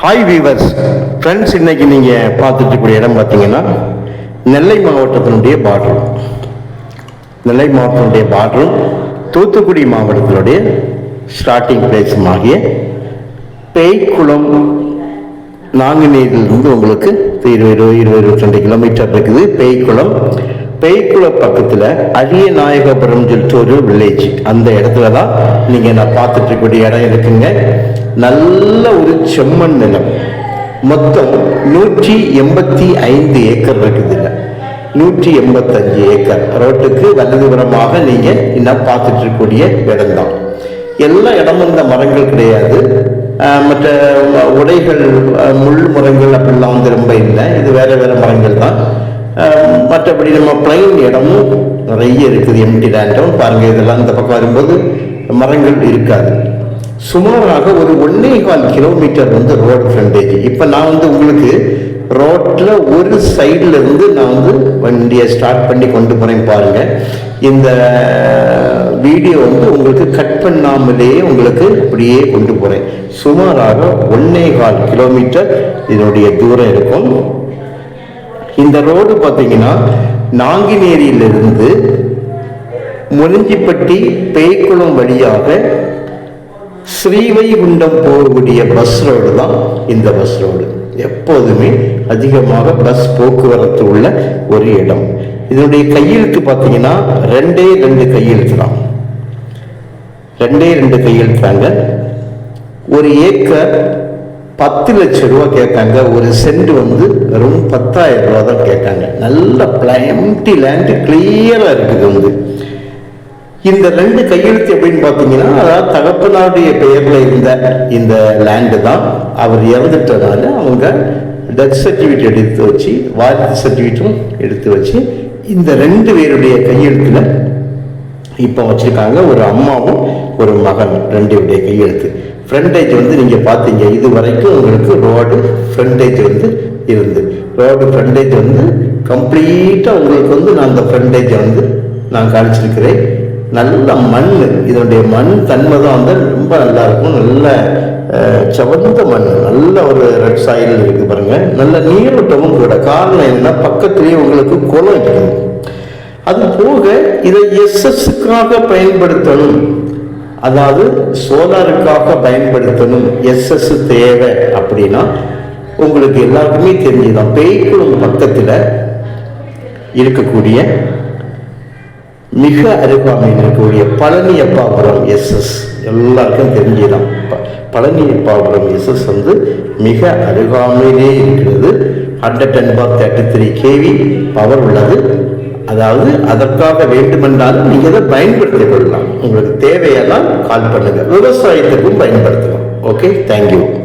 Hi viewers friends இன்னைக்கு நீங்கள் பார்த்துட்டு இருக்கக்கூடிய இடம் பார்த்தீங்கன்னா நெல்லை மாவட்டத்தினுடைய பார்டர் நெல்லை மாவட்டத்தினுடைய பார்டரும் தூத்துக்குடி மாவட்டத்தினுடைய ஸ்டார்டிங் பிளேஸுமாகிய பேய்க்குளம் நாங்குநேரிலிருந்து உங்களுக்கு இருபது இருபது இருபத்தி ரெண்டு கிலோமீட்டர் இருக்குது. பேய்க்குளம் பேய்க்குளம் பக்கத்தில் அரிய நாயகபுரம் சொல்லிட்டு ஒரு வில்லேஜ் அந்த இடத்துல தான் நீங்கள் நான் பார்த்துட்டு இருக்கக்கூடிய இடம் இருக்குங்க. நல்ல ஒரு செம்மண் நிலம். மொத்தம் நூற்றி எண்பத்தி ஐந்து ஏக்கர் இருக்குது நூற்றி எண்பத்தஞ்சு ஏக்கர். ரோட்டுக்கு வலதுபுறமாக நீங்கள் இன்னும் பார்த்துட்டு இருக்கக்கூடிய இடம்தான். எல்லா இடமும் இந்த மரங்கள் கிடையாது. மற்ற உடைகள் முள் மரங்கள் அப்படிலாம் வந்து ரொம்ப இல்லை. இது வேற வேற மரங்கள் தான் மற்றபடி நம்ம பிளைன் இடமும் நிறைய இருக்குது. எம்டி லேண்டும் பாருங்க இதெல்லாம் இந்த பக்கம் வரும்போது மரங்கள் இருக்காது. சுமாராக ஒரு ஒன்னே கால் கிலோமீட்டர் வந்து ரோடு ஃப்ரண்டேஜ் இப்போ நான் வந்து உங்களுக்கு ரோட்டில் ஒரு சைடில் இருந்து நான் வந்து வண்டியை ஸ்டார்ட் பண்ணி கொண்டு போகிறேன் பாருங்கள் இந்த வீடியோ வந்து உங்களுக்கு கட் பண்ணாமலேயே உங்களுக்கு அப்படியே கொண்டு போகிறேன் சுமாராக ஒன்னே கால் கிலோமீட்டர் இதனுடைய தூரம் இருக்கும். இந்த ரோடு பார்த்தீங்கன்னா நாங்கினேரியிலிருந்து முனிஞ்சிப்பட்டி பேய்க்குளம் வழியாக ஸ்ரீவைகுண்டம் போகக்கூடிய பஸ் ரோடு தான் இந்த பஸ் ரோடு எப்போதுமே அதிகமாக பஸ் போக்குவரத்து உள்ள ஒரு இடம். இதனுடைய கையெழுத்து பார்த்தீங்கன்னா ரெண்டே ரெண்டு கையெழுத்து தான் ரெண்டே ரெண்டு கையெழுத்தாங்க. ஒரு ஏக்கர் பத்து லட்சம் ரூபா கேட்டாங்க. ஒரு சென்ட் வந்து வெறும் பத்தாயிரம் ரூபா தான் கேட்டாங்க. நல்ல எம்டி லேண்டு கிளியரா இருக்குது வந்து. இந்த ரெண்டு கையெழுத்து எப்படின்னு பார்த்தீங்கன்னா அதாவது தகப்பனாருடைய பெயர்ல இருந்த இந்த லேண்டு தான் அவர் இறந்துட்டனால அவங்க டெத் சர்டிஃபிகேட் எடுத்து வச்சு வாரிசு சர்டிஃபிகேட்டும் எடுத்து வச்சு இந்த ரெண்டு பேருடைய கையெழுத்துல இப்போ வச்சிருக்காங்க. ஒரு அம்மாவும் ஒரு மகன் ரெண்டுடைய கையெழுத்து. ஃப்ரண்டேஜ் வந்து நீங்க பார்த்தீங்க இது வரைக்கும் உங்களுக்கு ரோடு ஃப்ரண்டேஜ் வந்து இருந்து. ரோடு ஃப்ரண்டேஜ் வந்து கம்ப்ளீட்டாக உங்களுக்கு வந்து நான் அந்த ஃப்ரண்டேஜை வந்து நான் காமிச்சிருக்கிறேன். நல்ல மண். இதனுடைய மண் தன்மை தான் வந்து ரொம்ப நல்லா இருக்கும் நல்ல செவந்த மண். நல்ல ஒரு ரெட் சாயில் இருக்கு பாருங்க. நல்ல நீரோட்டமும் கூட. காரணம் என்னன்னா பக்கத்துலேயே உங்களுக்கு குளம் இருக்குது. அது போக இதை எஸ்எஸ்க்காக பயன்படுத்தணும். அதாவது சோலாருக்காக பயன்படுத்தணும். எஸ்எஸ் தேவை அப்படின்னா உங்களுக்கு எல்லாருக்குமே தெரிஞ்சுதான். பேய்க்குளம் பக்கத்தில் இருக்கக்கூடிய மிக அருகாமையில் இருக்கக்கூடிய பழனியப்பாபுரம் எஸ்எஸ். எல்லாருக்கும் தெரிஞ்சுதான். ப- பழனியப்பாபுரம் எஸ்எஸ் வந்து மிக அருகாமையிலே இருக்கிறது. Hundred ten bar thirty three KV power உள்ளது. அதாவது அதற்காக வேண்டுமென்றாலும் நீங்கள் அதை பயன்படுத்திக் கொள்ளலாம். உங்களுக்கு தேவையெல்லாம் கால் பண்ணுங்கள் விவசாயத்துக்கும் பயன்படுத்தலாம். Okay thank you